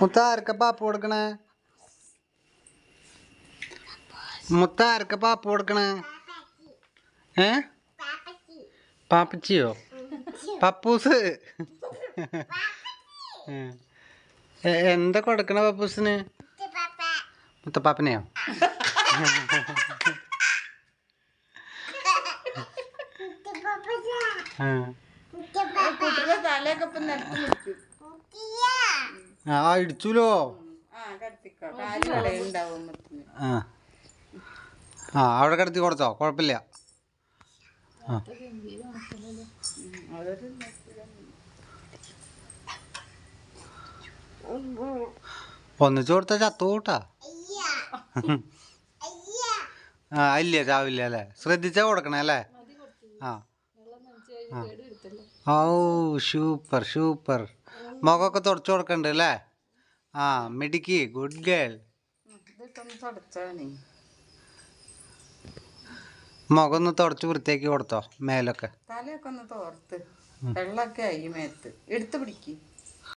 മുത്ത ആർക്ക പാപ്പ് കൊടുക്കണേ? മുത്ത ആർക്ക പാപ്പ് കൊടുക്കണേ? ഏ? പാപ്പച്ചിയോ? പപ്പൂസ്? എന്താ കൊടുക്കണ പപ്പൂസിന്? മുത്തപ്പാപ്പനെയോ? ആ. തലയൊക്കെ ആ ഇടിച്ചുലോ? ആ അവിടെ കിടത്തി കൊടുത്തോ? കുഴപ്പമില്ല. ആ. ഒന്നിച്ചു കൊടുത്ത ചത്തു കൂട്ടാ ആ ഇല്ല ചാവില്ല അല്ലേ? ശ്രദ്ധിച്ചാ കൊടുക്കണേ അല്ലേ? ആ. ആ. ഓ സൂപ്പർ സൂപ്പർ. മുഖമൊക്കെ തുടച്ചു കൊടുക്കണ്ട് അല്ലേ ആ മിടുക്കി ഗുഡ് ഗേൾ മുഖം ഒന്ന് തുടച്ച് വൃത്തിയാക്കി കൊടുത്തോ മേലൊക്കെ. തലയൊക്കെ ഒന്ന് തോർത്ത്. വെള്ളമൊക്കെ ആയി മേത്ത്. എടുത്തു പിടിക്ക്.